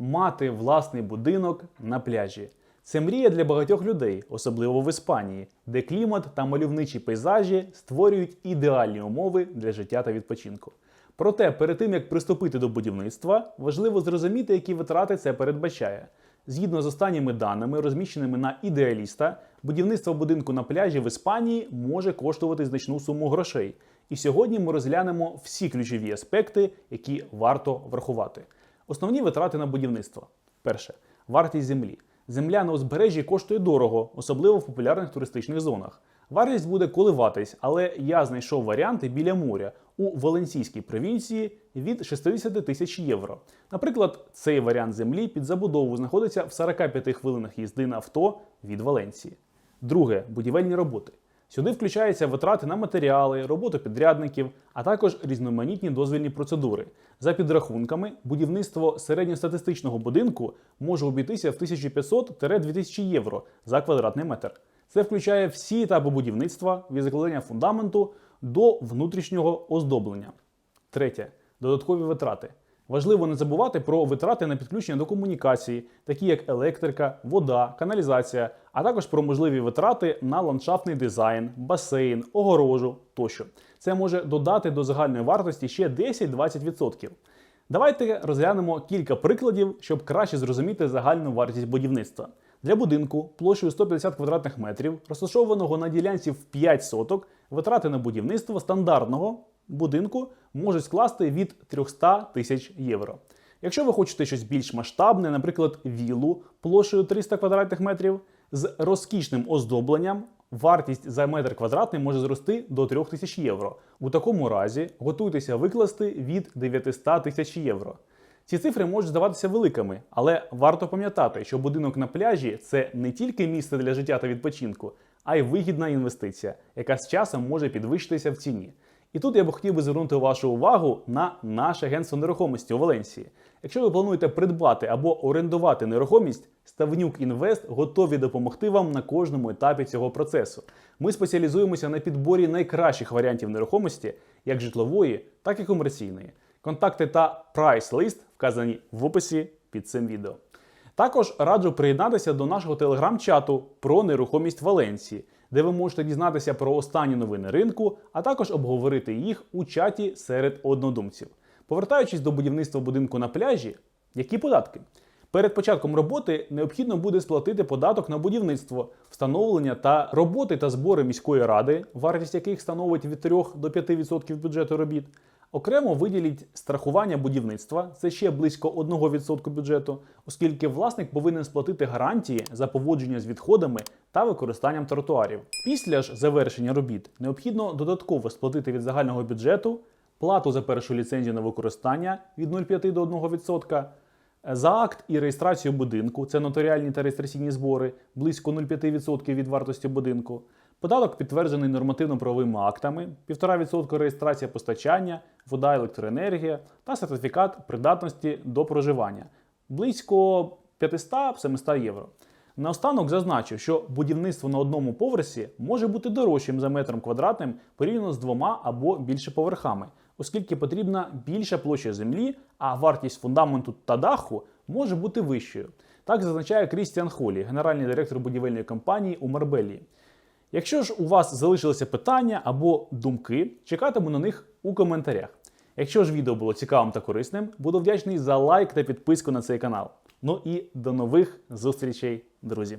Мати власний будинок на пляжі. Це мрія для багатьох людей, особливо в Іспанії, де клімат та мальовничі пейзажі створюють ідеальні умови для життя та відпочинку. Проте, перед тим як приступити до будівництва, важливо зрозуміти, які витрати це передбачає. Згідно з останніми даними, розміщеними на ідеаліста, будівництво будинку на пляжі в Іспанії може коштувати значну суму грошей. І сьогодні ми розглянемо всі ключові аспекти, які варто врахувати. Основні витрати на будівництво. Перше вартість землі. Земля на узбережжі коштує дорого, особливо в популярних туристичних зонах. Вартість буде коливатись, але я знайшов варіанти біля моря у Валенсійській провінції від 60 тисяч євро. Наприклад, цей варіант землі під забудову знаходиться в 45 хвилинах їзди на авто від Валенції. Друге будівельні роботи. Сюди включаються витрати на матеріали, роботу підрядників, а також різноманітні дозвільні процедури. За підрахунками, будівництво середньостатистичного будинку може обійтися в 1500-2000 євро за квадратний метр. Це включає всі етапи будівництва від закладення фундаменту до внутрішнього оздоблення. Третє додаткові витрати. Важливо не забувати про витрати на підключення до комунікації, такі як електрика, вода, каналізація, а також про можливі витрати на ландшафтний дизайн, басейн, огорожу тощо. Це може додати до загальної вартості ще 10-20%. Давайте розглянемо кілька прикладів, щоб краще зрозуміти загальну вартість будівництва. Для будинку площею 150 квадратних метрів, розташованого на ділянці в 5 соток, витрати на будівництво стандартного будинку можуть скласти від 300 тисяч євро. Якщо ви хочете щось більш масштабне, наприклад, віллу площею 300 квадратних метрів з розкішним оздобленням, вартість за метр квадратний може зрости до 3000 євро. У такому разі готуйтеся викласти від 900 тисяч євро. Ці цифри можуть здаватися великими, але варто пам'ятати, що будинок на пляжі це не тільки місце для життя та відпочинку, а й вигідна інвестиція, яка з часом може підвищитися в ціні. І тут я б хотів би звернути вашу увагу на наше агентство нерухомості у Валенсії. Якщо ви плануєте придбати або орендувати нерухомість, Ставнюк Інвест готові допомогти вам на кожному етапі цього процесу. Ми спеціалізуємося на підборі найкращих варіантів нерухомості, як житлової, так і комерційної. Контакти та прайс-лист вказані в описі під цим відео. Також раджу приєднатися до нашого телеграм-чату про нерухомість Валенції, де ви можете дізнатися про останні новини ринку, а також обговорити їх у чаті серед однодумців. Повертаючись до будівництва будинку на пляжі, які податки? Перед початком роботи необхідно буде сплатити податок на будівництво, встановлення та роботи та збори міської ради, вартість яких становить від 3 до 5% бюджету робіт. Окремо виділіть страхування будівництва, це ще близько 1% бюджету, оскільки власник повинен сплатити гарантії за поводження з відходами та використанням тротуарів. Після ж завершення робіт необхідно додатково сплатити від загального бюджету плату за першу ліцензію на використання від 0,5 до 1%, за акт і реєстрацію будинку, це нотаріальні та реєстраційні збори, близько 0,5% від вартості будинку. Податок підтверджений нормативно-правовими актами, 1,5% реєстрація постачання, вода, електроенергія та сертифікат придатності до проживання близько 500-700 євро. Наостанок зазначу, що будівництво на одному поверсі може бути дорожчим за метром квадратним порівняно з двома або більше поверхами, оскільки потрібна більша площа землі, а вартість фундаменту та даху може бути вищою. Так зазначає Крістіан Холі, генеральний директор будівельної компанії у Марбелії. Якщо ж у вас залишилися питання або думки, чекатиму на них у коментарях. Якщо ж відео було цікавим та корисним, буду вдячний за лайк та підписку на цей канал. Ну і до нових зустрічей, друзі!